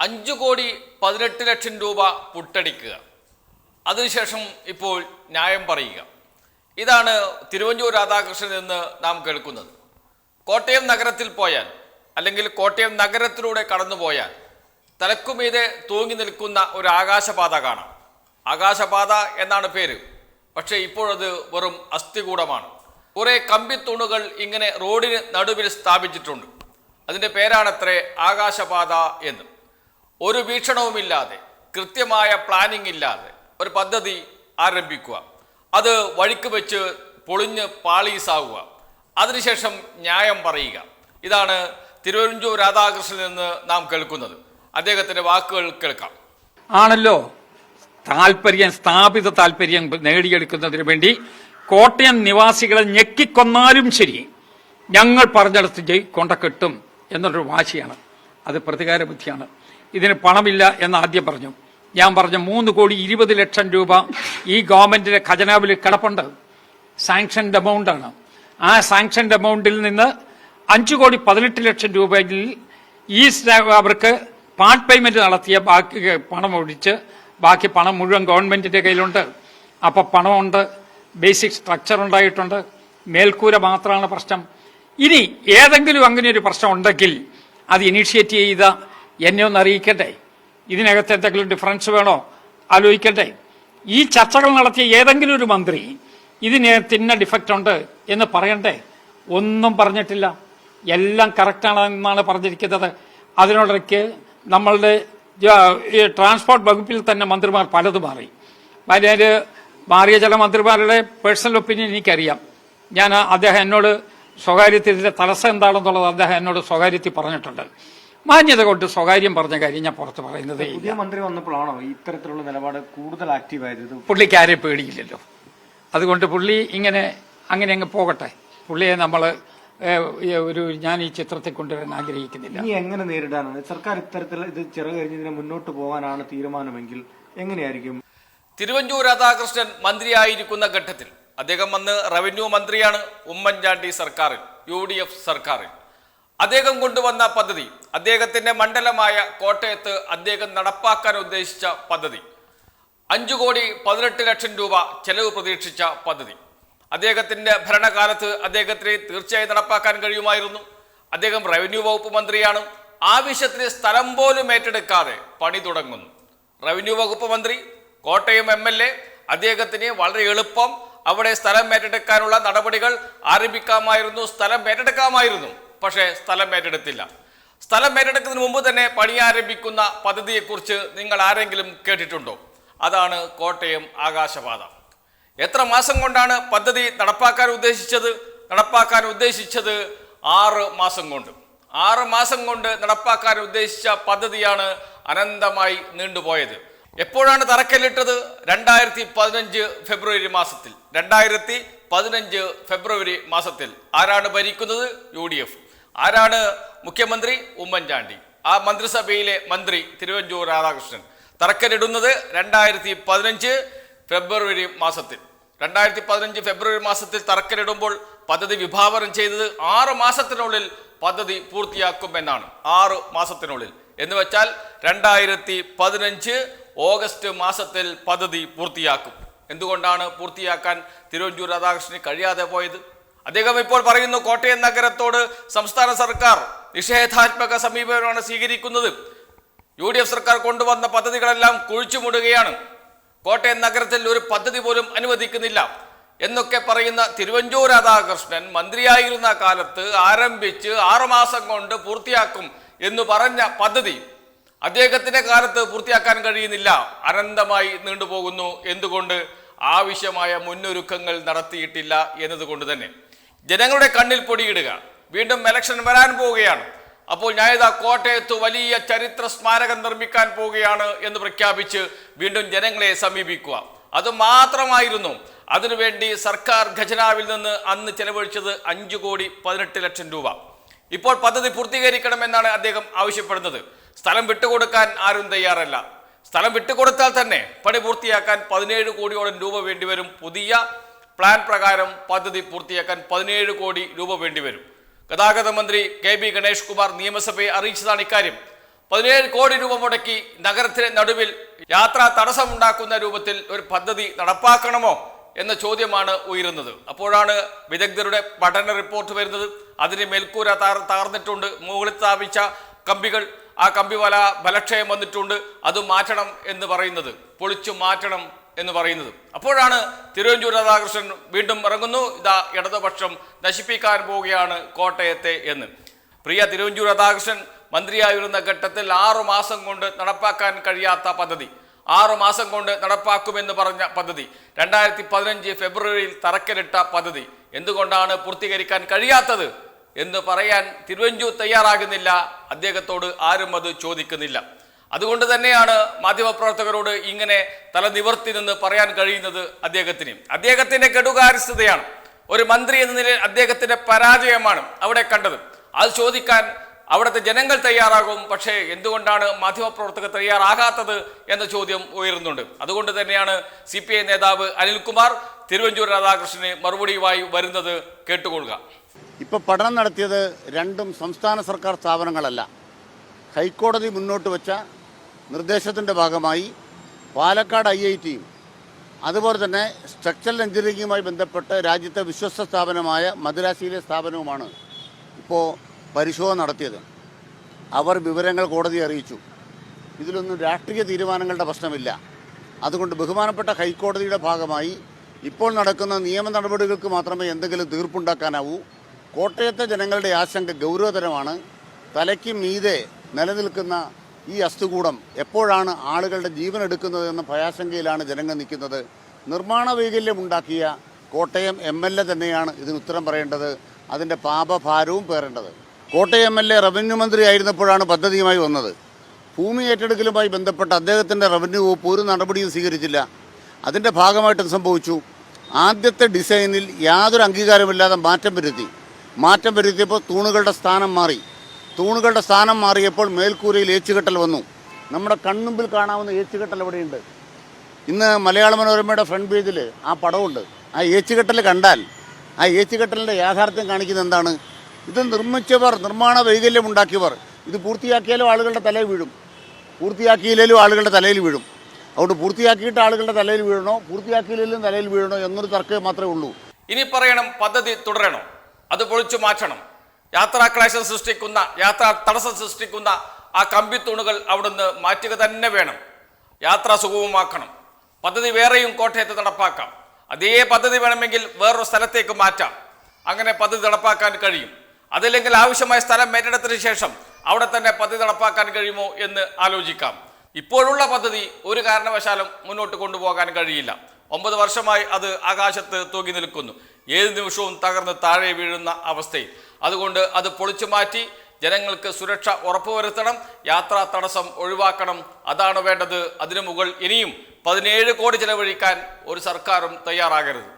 അഞ്ചു കോടി പതിനെട്ട് ലക്ഷം രൂപ പുട്ടടിക്കുക. അതിനുശേഷം ഇപ്പോൾ ന്യായം പറയുക. ഇതാണ് തിരുവഞ്ചൂർ രാധാകൃഷ്ണൻ എന്ന് നാം കേൾക്കുന്നത്. കോട്ടയം നഗരത്തിൽ പോയാൽ അല്ലെങ്കിൽ കോട്ടയം നഗരത്തിലൂടെ കടന്നുപോയാൽ തലക്കുമീതെ തൂങ്ങി നിൽക്കുന്ന ഒരു ആകാശപാത കാണാം. ആകാശപാത എന്നാണ് പേര്. പക്ഷേ ഇപ്പോഴത് വെറും അസ്ഥികൂടമാണ്. കുറേ കമ്പിത്തൂണുകൾ ഇങ്ങനെ റോഡിന് നടുവിൽ സ്ഥാപിച്ചിട്ടുണ്ട്. അതിന്റെ പേരാണത്രേ ആകാശപാത എന്ന്. ഒരു വീക്ഷണവുമില്ലാതെ കൃത്യമായ പ്ലാനിംഗ് ഇല്ലാതെ ഒരു പദ്ധതി ആരംഭിക്കുക. അത് വഴിക്ക് വെച്ച് പൊളിഞ്ഞ് പാളീസാവുക. അതിനുശേഷം ന്യായം പറയുക. ഇതാണ് തിരുവഞ്ചൂർ രാധാകൃഷ്ണനിൽ നിന്ന് നാം കേൾക്കുന്നത്. അദ്ദേഹത്തിന്റെ വാക്കുകൾ കേൾക്കാം. ആണല്ലോ. താല്പര്യം സ്ഥാപിത താല്പര്യം നേടിയെടുക്കുന്നതിന് വേണ്ടി കോട്ടയം നിവാസികളെ ഞെക്കിക്കൊന്നാലും ശരി ഞങ്ങൾ പറഞ്ഞെടുത്ത് ജയി കൊണ്ടക്കെട്ടും എന്നൊരു വാശിയാണ്. അത് പ്രതികാര ബുദ്ധിയാണ് ഇതിന് പണമില്ല എന്ന് ആദ്യം പറഞ്ഞു. ഞാൻ പറഞ്ഞു മൂന്ന് കോടി ഇരുപത് ലക്ഷം രൂപ ഈ ഗവൺമെന്റിന്റെ ഖജനാവിൽ കിടപ്പുണ്ട്. സാങ്ഷൻഡ് എമൗണ്ട് ആണ്. ആ സാങ്ഷൻഡ് എമൗണ്ടിൽ നിന്ന് അഞ്ചു കോടി പതിനെട്ട് ലക്ഷം രൂപയിൽ ഈ അവർക്ക് പാർട്ട് പേയ്മെന്റ് നടത്തിയ ബാക്കി പണം ഒഴിച്ച് ബാക്കി പണം മുഴുവൻ ഗവൺമെന്റിന്റെ കയ്യിലുണ്ട്. അപ്പൊ പണമുണ്ട് ബേസിക് സ്ട്രക്ചർ ഉണ്ടായിട്ടുണ്ട്. മേൽക്കൂര മാത്രമാണ് പ്രശ്നം. ഇനി ഏതെങ്കിലും അങ്ങനെ ഒരു പ്രശ്നം ഉണ്ടെങ്കിൽ അത് ഇനീഷ്യേറ്റ് ചെയ്ത എന്നെ ഒന്ന് അറിയിക്കട്ടെ? ഇതിനകത്ത് എന്തെങ്കിലും ഡിഫറൻസ് വേണോ? ആലോചിക്കട്ടെ. ഈ ചർച്ചകൾ നടത്തിയ ഏതെങ്കിലും ഒരു മന്ത്രി ഇതിന് തിന്ന ഡിഫക്റ്റ് ഉണ്ട് എന്ന് പറയണ്ടേ? ഒന്നും പറഞ്ഞിട്ടില്ല. എല്ലാം കറക്റ്റാണ് എന്നാണ് പറഞ്ഞിരിക്കുന്നത്. അതിനോടൊക്കെ നമ്മളുടെ ട്രാൻസ്പോർട്ട് വകുപ്പിൽ തന്നെ മന്ത്രിമാർ പലതും മാറി. അതിന് മാറിയ ചില മന്ത്രിമാരുടെ പേഴ്സണൽ ഒപ്പീനിയൻ എനിക്കറിയാം. ഞാൻ അദ്ദേഹം എന്നോട് സ്വകാര്യത്തിൽ ഇതിന്റെ തടസ്സം എന്താണെന്നുള്ളത് അദ്ദേഹം എന്നോട് സ്വകാര്യത്തിൽ പറഞ്ഞിട്ടുണ്ട്. മാന്യത കൊണ്ട് സ്വകാര്യം പറഞ്ഞ കാര്യം ഞാൻ പുറത്ത് പറയുന്നത് പുതിയ മന്ത്രി വന്നപ്പോഴാണോ ഇത്തരത്തിലുള്ള നിലപാട് കൂടുതൽ ആക്റ്റീവ് ആയത്? പുള്ളിക്ക് ആരെ പേടിയില്ലല്ലോ. അതുകൊണ്ട് പുള്ളി ഇങ്ങനെ അങ്ങനെ അങ്ങ് പോകട്ടെ. പുള്ളിയെ നമ്മൾ ഒരു ഞാൻ ഈ ചിത്രത്തെ കൊണ്ടുവരാൻ ആഗ്രഹിക്കുന്നില്ല. ഇനി എങ്ങനെ നേരിടാനാണ്? സർക്കാർ ഇത്തരത്തിൽ ഇത് ചെറുകഴിഞ്ഞതിനെ മുന്നോട്ട് പോകാനാണ് തീരുമാനമെങ്കിൽ എങ്ങനെയായിരിക്കും? തിരുവഞ്ചൂർ രാധാകൃഷ്ണൻ മന്ത്രിയായിരിക്കുന്ന ഘട്ടത്തിൽ അദ്ദേഹം വന്ന് റവന്യൂ മന്ത്രിയാണ് ഉമ്മൻചാണ്ടി സർക്കാരിൽ യു ഡി എഫ് സർക്കാരിൽ അദ്ദേഹം കൊണ്ടുവന്ന പദ്ധതി അദ്ദേഹത്തിന്റെ മണ്ഡലമായ കോട്ടയത്ത് അദ്ദേഹം നടപ്പാക്കാൻ ഉദ്ദേശിച്ച പദ്ധതി. അഞ്ചു കോടി പതിനെട്ട് ലക്ഷം രൂപ ചെലവ് പ്രതീക്ഷിച്ച പദ്ധതി. അദ്ദേഹത്തിന്റെ ഭരണകാലത്ത് അദ്ദേഹത്തിന് തീർച്ചയായും നടപ്പാക്കാൻ കഴിയുമായിരുന്നു. അദ്ദേഹം റവന്യൂ വകുപ്പ് മന്ത്രിയാണ്. ആവശ്യത്തിന് സ്ഥലം പോലും ഏറ്റെടുക്കാതെ പണി തുടങ്ങുന്നു. റവന്യൂ വകുപ്പ് മന്ത്രി കോട്ടയം എം എൽ എ അദ്ദേഹത്തിന് വളരെ എളുപ്പം അവിടെ സ്ഥലം ഏറ്റെടുക്കാനുള്ള നടപടികൾ ആരംഭിക്കാമായിരുന്നു സ്ഥലം ഏറ്റെടുക്കാമായിരുന്നു. പക്ഷേ സ്ഥലം ഏറ്റെടുത്തില്ല. സ്ഥലം ഏറ്റെടുക്കുന്നതിന് മുമ്പ് തന്നെ പണി ആരംഭിക്കുന്ന പദ്ധതിയെക്കുറിച്ച് നിങ്ങൾ ആരെങ്കിലും കേട്ടിട്ടുണ്ടോ? അതാണ് കോട്ടയം ആകാശപാത. എത്ര മാസം കൊണ്ടാണ് പദ്ധതി നടപ്പാക്കാൻ ഉദ്ദേശിച്ചത്? നടപ്പാക്കാൻ ഉദ്ദേശിച്ചത് ആറ് മാസം കൊണ്ട്. ആറ് മാസം കൊണ്ട് നടപ്പാക്കാൻ ഉദ്ദേശിച്ച പദ്ധതിയാണ് അനന്തമായി നീണ്ടുപോയത്. എപ്പോഴാണ് തറക്കല്ലിട്ടത്? രണ്ടായിരത്തി പതിനഞ്ച് ഫെബ്രുവരി മാസത്തിൽ. രണ്ടായിരത്തി പതിനഞ്ച് ഫെബ്രുവരി മാസത്തിൽ. ആരാണ് ഭരിക്കുന്നത്? U D F. ആരാണ് മുഖ്യമന്ത്രി? ഉമ്മൻചാണ്ടി. ആ മന്ത്രിസഭയിലെ മന്ത്രി തിരുവഞ്ചൂർ രാധാകൃഷ്ണൻ. തറക്കല്ലിടുന്നത് രണ്ടായിരത്തി പതിനഞ്ച് ഫെബ്രുവരി മാസത്തിൽ. രണ്ടായിരത്തി പതിനഞ്ച് ഫെബ്രുവരി മാസത്തിൽ തറക്കല്ലിടുമ്പോൾ പദ്ധതി വിഭാവനം ചെയ്തത് ആറ് മാസത്തിനുള്ളിൽ പദ്ധതി പൂർത്തിയാക്കുമെന്നാണ്. ആറ് മാസത്തിനുള്ളിൽ. എന്ന് വെച്ചാൽ രണ്ടായിരത്തി പതിനഞ്ച് ഓഗസ്റ്റ് മാസത്തിൽ പദ്ധതി പൂർത്തിയാക്കും. എന്തുകൊണ്ടാണ് പൂർത്തിയാക്കാൻ തിരുവഞ്ചൂർ രാധാകൃഷ്ണന് കഴിയാതെ പോയത്? അദ്ദേഹം ഇപ്പോൾ പറയുന്നു കോട്ടയം നഗരത്തോട് സംസ്ഥാന സർക്കാർ നിഷേധാത്മക സമീപനമാണ് സ്വീകരിക്കുന്നത്. യു ഡി എഫ് സർക്കാർ കൊണ്ടുവന്ന പദ്ധതികളെല്ലാം കുഴിച്ചുമൂടുകയാണ്. കോട്ടയം നഗരത്തിൽ ഒരു പദ്ധതി പോലും അനുവദിക്കുന്നില്ല. എന്നൊക്കെ പറയുന്ന തിരുവഞ്ചൂർ രാധാകൃഷ്ണൻ മന്ത്രിയായിരുന്ന കാലത്ത് ആരംഭിച്ച് ആറുമാസം കൊണ്ട് പൂർത്തിയാക്കും എന്ന് പറഞ്ഞ പദ്ധതി അദ്ദേഹത്തിന്റെ കാലത്ത് പൂർത്തിയാക്കാൻ കഴിയുന്നില്ല. അനന്തമായി നീണ്ടുപോകുന്നു. എന്തുകൊണ്ട്? ആവശ്യമായ മുന്നൊരുക്കങ്ങൾ നടത്തിയിട്ടില്ല എന്നതുകൊണ്ട് തന്നെ. ജനങ്ങളുടെ കണ്ണിൽ പൊടിയിടുക. വീണ്ടും എലക്ഷൻ വരാൻ പോവുകയാണ്. അപ്പോൾ ആ കോട്ടയത്ത് വലിയ ചരിത്ര സ്മാരകം നിർമ്മിക്കാൻ പോവുകയാണ് എന്ന് പ്രഖ്യാപിച്ച് വീണ്ടും ജനങ്ങളെ സമീപിക്കുക. അത് മാത്രമായിരുന്നു. അതിനുവേണ്ടി സർക്കാർ ഖജനാവിൽ നിന്ന് അന്ന് ചെലവഴിച്ചത് അഞ്ചു കോടി പതിനെട്ട് ലക്ഷം രൂപ. ഇപ്പോൾ പദ്ധതി പൂർത്തീകരിക്കണമെന്നാണ് അദ്ദേഹം ആവശ്യപ്പെടുന്നത്. സ്ഥലം വിട്ടുകൊടുക്കാൻ ആരും തയ്യാറല്ല. സ്ഥലം വിട്ടുകൊടുത്താൽ തന്നെ പണി പൂർത്തിയാക്കാൻ പതിനേഴ് കോടിയോളം രൂപ വേണ്ടിവരും പുതിയ പ്ലാൻ പ്രകാരം പദ്ധതി പൂർത്തിയാക്കാൻ പതിനേഴ് കോടി രൂപ വേണ്ടിവരും. ഗതാഗത മന്ത്രി കെ ബി ഗണേഷ് കുമാർ നിയമസഭയെ അറിയിച്ചതാണ് ഇക്കാര്യം. പതിനേഴ് കോടി രൂപ മുടക്കി നഗരത്തിലെ നടുവിൽ യാത്രാ തടസ്സമുണ്ടാക്കുന്ന രൂപത്തിൽ ഒരു പദ്ധതി നടപ്പാക്കണമോ എന്ന ചോദ്യമാണ് ഉയരുന്നത്. അപ്പോഴാണ് വിദഗ്ധരുടെ പഠന റിപ്പോർട്ട് വരുന്നത്. അതിന് മേൽക്കൂര താർ താർന്നിട്ടുണ്ട്. മുകളിൽ സ്ഥാപിച്ച കമ്പികൾ ആ കമ്പി വല ബലക്ഷയം വന്നിട്ടുണ്ട്. അത് മാറ്റണം എന്ന് പറയുന്നത്. പൊളിച്ചു മാറ്റണം എന്ന് പറയുന്നത്. അപ്പോഴാണ് തിരുവഞ്ചൂർ രാധാകൃഷ്ണൻ വീണ്ടും ഇറങ്ങുന്നു. ഇതാ ഇടതുപക്ഷം നശിപ്പിക്കാൻ പോവുകയാണ് കോട്ടയത്തെ എന്ന്. പ്രിയ തിരുവഞ്ചൂർ രാധാകൃഷ്ണൻ മന്ത്രിയായിരുന്ന ഘട്ടത്തിൽ ആറു മാസം കൊണ്ട് നടപ്പാക്കാൻ കഴിയാത്ത പദ്ധതി. ആറു മാസം കൊണ്ട് നടപ്പാക്കുമെന്ന് പറഞ്ഞ പദ്ധതി. രണ്ടായിരത്തി പതിനഞ്ച് ഫെബ്രുവരിയിൽ തറക്കലിട്ട പദ്ധതി. എന്തുകൊണ്ടാണ് പൂർത്തീകരിക്കാൻ കഴിയാത്തത് എന്ന് പറയാൻ തിരുവഞ്ചൂർ തയ്യാറാകുന്നില്ല. അദ്ദേഹത്തോട് ആരും അത് ചോദിക്കുന്നില്ല. അതുകൊണ്ട് തന്നെയാണ് മാധ്യമപ്രവർത്തകരോട് ഇങ്ങനെ തല നിവർത്തി നിന്ന് പറയാൻ കഴിയുന്നത് അദ്ദേഹത്തിന്. അദ്ദേഹത്തിന്റെ കെടുകാര്യസ്ഥതയാണ്. ഒരു മന്ത്രി എന്ന നിലയിൽ അദ്ദേഹത്തിന്റെ പരാജയമാണ് അവിടെ കണ്ടത്. അത് ചോദിക്കാൻ അവിടുത്തെ ജനങ്ങൾ തയ്യാറാകും. പക്ഷേ എന്തുകൊണ്ടാണ് മാധ്യമപ്രവർത്തകർ തയ്യാറാകാത്തത് എന്ന ചോദ്യം ഉയരുന്നുണ്ട്. അതുകൊണ്ട് തന്നെയാണ് സി പി ഐ നേതാവ് അനിൽകുമാർ തിരുവഞ്ചൂർ രാധാകൃഷ്ണന് മറുപടിയുമായി വരുന്നത് കേട്ടുകൊള്ളുക. ഇപ്പോൾ പഠനം നടത്തിയത് രണ്ടും സംസ്ഥാന സർക്കാർ സ്ഥാപനങ്ങളല്ല. ഹൈക്കോടതി മുന്നോട്ട് വെച്ച നിർദ്ദേശത്തിന്റെ ഭാഗമായി പാലക്കാട് ഐ ഐ ടിയും അതുപോലെ തന്നെ സ്ട്രക്ചറൽ എഞ്ചിനീയറിംഗുമായി ബന്ധപ്പെട്ട് രാജ്യത്തെ വിശ്വസ്ത സ്ഥാപനമായ മദ്രാസിയിലെ സ്ഥാപനവുമാണ് ഇപ്പോൾ പരിശോധന നടത്തിയത്. അവർ വിവരങ്ങൾ കോടതിയെ അറിയിച്ചു. ഇതിലൊന്നും രാഷ്ട്രീയ തീരുമാനങ്ങളുടെ പ്രശ്നമില്ല. അതുകൊണ്ട് ബഹുമാനപ്പെട്ട ഹൈക്കോടതിയുടെ ഭാഗമായി ഇപ്പോൾ നടക്കുന്ന നിയമ നടപടികൾക്ക് മാത്രമേ എന്തെങ്കിലും തീർപ്പുണ്ടാക്കാനാവൂ. കോട്ടയത്തെ ജനങ്ങളുടെ ആശങ്ക ഗൗരവതരമാണ്. തലയ്ക്ക് മീതെ നിലനിൽക്കുന്ന ഈ അസ്ഥികൂടം എപ്പോഴാണ് ആളുകളുടെ ജീവൻ എടുക്കുന്നത് എന്ന ഭയാശങ്കയിലാണ് ജനങ്ങൾ നിൽക്കുന്നത്. നിർമ്മാണ വൈകല്യം ഉണ്ടാക്കിയ കോട്ടയം എം എൽ എ തന്നെയാണ് ഇതിന് ഉത്തരം പറയേണ്ടത്. അതിന്റെ പാപഭാരവും പേറേണ്ടത്. Kottayam M L A revenue മന്ത്രി ആയിരുന്നപ്പോഴാണ് പദ്ധതിയുമായി വന്നത്. ഭൂമി ഏറ്റെടുക്കലുമായി ബന്ധപ്പെട്ട് അദ്ദേഹത്തിന്റെ റവന്യൂ വകുപ്പ് ഒരു നടപടിയും സ്വീകരിച്ചില്ല. അതിന്റെ ഭാഗമായിട്ട് സംഭവിച്ചു? ആദ്യത്തെ ഡിസൈനിൽ യാതൊരു അംഗീകാരമില്ലാതെ മാറ്റം വരുത്തി. മാറ്റം വരുത്തിയപ്പോൾ തൂണുകളുടെ സ്ഥാനം മാറി. തൂണുകളുടെ സ്ഥാനം മാറിയപ്പോൾ മേൽക്കൂരയിൽ ഏച്ചുകെട്ടൽ വന്നു. നമ്മുടെ കൺമുമ്പിൽ കാണാവുന്ന ഏച്ചുകെട്ടൽ എവിടെയുണ്ട്? ഇന്ന് മലയാള മനോരമയുടെ ഫ്രണ്ട് പേജിൽ ആ പടമുണ്ട് ആ ഏച്ചുകെട്ടൽ കണ്ടാൽ ആ ഏച്ചുകെട്ടലിന്റെ യാഥാർത്ഥ്യം കാണിക്കുന്നത് എന്താണ്? ഇത് നിർമ്മിച്ചവർ നിർമ്മാണ വൈകല്യം ഉണ്ടാക്കിയവർ. ഇത് പൂർത്തിയാക്കിയാലും ആളുകളുടെ തലയിൽ വീഴും. പൂർത്തിയാക്കിയില്ലേലും ആളുകളുടെ തലയിൽ വീഴും. അതുകൊണ്ട് പൂർത്തിയാക്കിയിട്ട് ആളുകളുടെ തലയിൽ വീഴണോ പൂർത്തിയാക്കിയില്ലെങ്കിലും തലയിൽ വീഴണോ എന്നൊരു തർക്കം മാത്രമേ ഉള്ളൂ. ഇനി പറയണം പദ്ധതി തുടരണം. അത് പൊളിച്ചു മാറ്റണം. യാത്രാക്ലേശം സൃഷ്ടിക്കുന്ന യാത്രാ തടസ്സം സൃഷ്ടിക്കുന്ന ആ കമ്പിത്തൂണുകൾ അവിടുന്ന് മാറ്റുക തന്നെ വേണം. യാത്ര സുഗമമാക്കണം. പദ്ധതി വേറെയും കോട്ടയത്ത് നടപ്പാക്കാം. അതേ പദ്ധതി വേണമെങ്കിൽ വേറൊരു സ്ഥലത്തേക്ക് മാറ്റാം. അങ്ങനെ പദ്ധതി നടപ്പാക്കാൻ കഴിയും. അതില്ലെങ്കിൽ ആവശ്യമായ സ്ഥലം ഏറ്റെടുത്തതിന് ശേഷം അവിടെ തന്നെ പദ്ധതി നടപ്പാക്കാൻ കഴിയുമോ എന്ന് ആലോചിക്കാം. ഇപ്പോഴുള്ള പദ്ധതി ഒരു കാരണവശാലും മുന്നോട്ട് കൊണ്ടുപോകാൻ കഴിയില്ല. ഒമ്പത് വർഷമായി അത് ആകാശത്ത് തൂങ്ങി നിൽക്കുന്നു. ഏത് നിമിഷവും തകർന്ന് താഴെ വീഴുന്ന അവസ്ഥയിൽ. അതുകൊണ്ട് അത് പൊളിച്ചു മാറ്റി ജനങ്ങൾക്ക് സുരക്ഷ ഉറപ്പുവരുത്തണം യാത്രാ തടസ്സം ഒഴിവാക്കണം. അതാണ് വേണ്ടത്. അതിനു മുകൾ ഇനിയും പതിനേഴ് കോടി ചെലവഴിക്കാൻ ഒരു സർക്കാരും തയ്യാറാകരുത്.